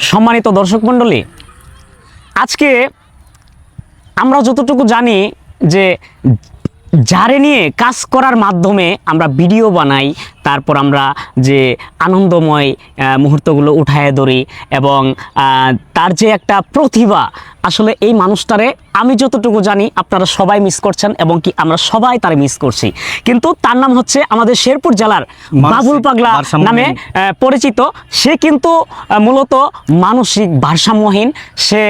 সম্মানিত দর্শক মণ্ডলী আজকে আমরা যতটুকু জানি যে যারে নিয়ে কাজ করার মাধ্যমে আমরা ভিডিও বানাই তারপর আমরা যে আনন্দময় মুহূর্তগুলো উঠায় ধরি এবং তার যে একটা প্রতিভা আসলে এই মানুষটারে আমি যতটুকু জানি আপনারা সবাই মিস করছেন এবং কি আমরা সবাই তার মিস করছি। কিন্তু তার নাম হচ্ছে আমাদের শেরপুর জেলার বাবুল পাগলা নামে পরিচিত। সে কিন্তু মূলত মানসিক ভারসাম্যহীন। সে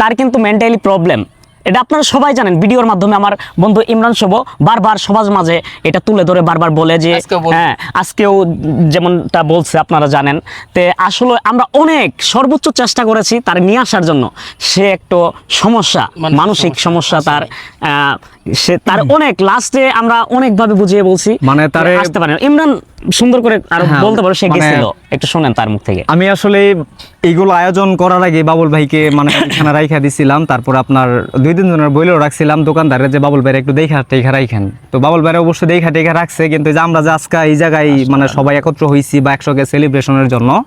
তার কিন্তু মেন্টালি প্রবলেম এটা আপনারা সবাই জানেন ভিডিওর মাধ্যমে আমার বন্ধু ইমরান শুভ বারবার সমাজ মাঝে এটা তুলে ধরে বারবার বলে যে হ্যাঁ আজকেও যেমনটা বলছে আপনারা জানেন। তে আসলে আমরা অনেক সর্বোচ্চ চেষ্টা করেছি তার নিয়ে আসার জন্য। সে একটু সমস্যা মানসিক সমস্যা, তার আহ, সে তার অনেক লাস্টে আমরা অনেকভাবে বুঝিয়ে বলছি। মানে তার আসতে পারেন। ইমরান সুন্দর করে আর হ্যাঁ, বলতে পারো সে মানে- গেছিল। একটু শোনেন তার মুখ থেকে। আমি আসলে এইগুলো আয়োজন করার আগে বাবুল ভাইকে মানে এখানে রাইখা দিছিলাম তারপর আপনার দুই তিন জনের বইলেও রাখছিলাম দোকানদারের যে বাবুল ভাইয়ের একটু দেখা টেখা রাইখেন। তো বাবুল ভাইয়ের অবশ্যই দেখা টেখা রাখছে কিন্তু যে আমরা যে আজকে এই জায়গায় মানে সবাই একত্র হইছি বা একসঙ্গে সেলিব্রেশনের জন্য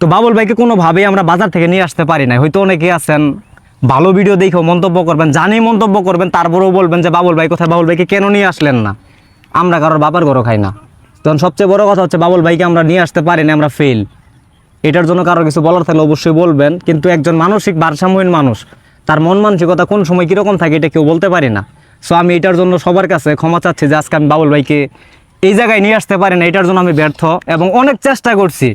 তো বাবুল ভাইকে কোনোভাবেই আমরা বাজার থেকে নিয়ে আসতে পারি না হয়তো অনেকে আছেন ভালো ভিডিও দেখেও মন্তব্য করবেন জানি মন্তব্য করবেন তারপরেও বলবেন যে বাবুল ভাই কোথায়? বাবুল ভাইকে কেন নিয়ে আসলেন না? আমরা কারোর বাবার ঘরও খাই না। তখন সবচেয়ে বড় কথা হচ্ছে, বাবুল ভাইকে আমরা নিয়ে আসতে পারি না আমরা ফেল এটার জন্য কারও কিছু বলার থাকলে অবশ্যই বলবেন, কিন্তু একজন মানসিক ভারসাম্যহীন মানুষ, তার মন মানসিকতা কোন সময় কীরকম থাকে এটা কেউ বলতে পারি না। সো আমি এটার জন্য সবার কাছে ক্ষমা চাচ্ছি যে আজকে আমি বাবুল ভাইকে এই জায়গায় নিয়ে আসতে পারি না, এটার জন্য আমি ব্যর্থ এবং অনেক চেষ্টা করছি।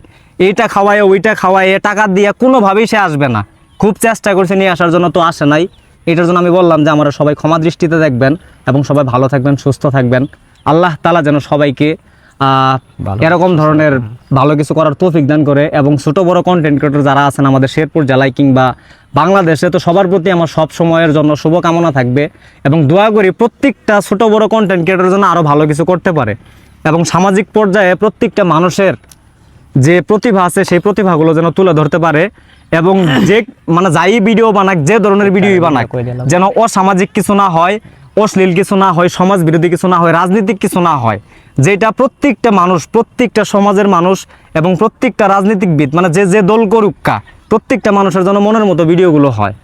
এইটা খাওয়ায়, ওইটা খাওয়ায়, টাকা দিয়ে কোনোভাবেই সে আসবে না। খুব চেষ্টা করছি নিয়ে আসার জন্য, তো আসে নাই। এটার জন্য আমি বললাম যে আমরা সবাই ক্ষমা দৃষ্টিতে দেখবেন এবং সবাই ভালো থাকবেন, সুস্থ থাকবেন। আল্লাহ তালা যেন সবাইকে এরকম ধরনের ভালো কিছু করার তৌফিক দান করে এবং ছোট বড় কন্টেন্ট ক্রিয়েটর যারা আছেন আমাদের শেরপুর জেলায় কিংবা বাংলাদেশে তো সবার প্রতি আমার সব সময়ের জন্য শুভকামনা থাকবে এবং দোয়া করি প্রত্যেকটা ছোট বড় কন্টেন্ট ক্রিয়েটরের জন্য আরও ভালো কিছু করতে পারে এবং সামাজিক পর্যায়ে প্রত্যেকটা মানুষের যে প্রতিভা আছে সেই প্রতিভাগুলো যেন তুলে ধরতে পারে এবং যে মানে যাই ভিডিও বানাক যে ধরনের ভিডিওই বানাক যেন অসামাজিক কিছু না হয় অশ্লীল কিছু না হয় সমাজ বিরোধী কিছু না হয়, রাজনীতিক কিছু না হয়, যেটা প্রত্যেকটা মানুষ, প্রত্যেকটা সমাজের মানুষ এবং প্রত্যেকটা রাজনীতিকবিদ মানে যে যে দল করুক্কা প্রত্যেকটা মানুষের জন্য মনের মতো ভিডিওগুলো হয়।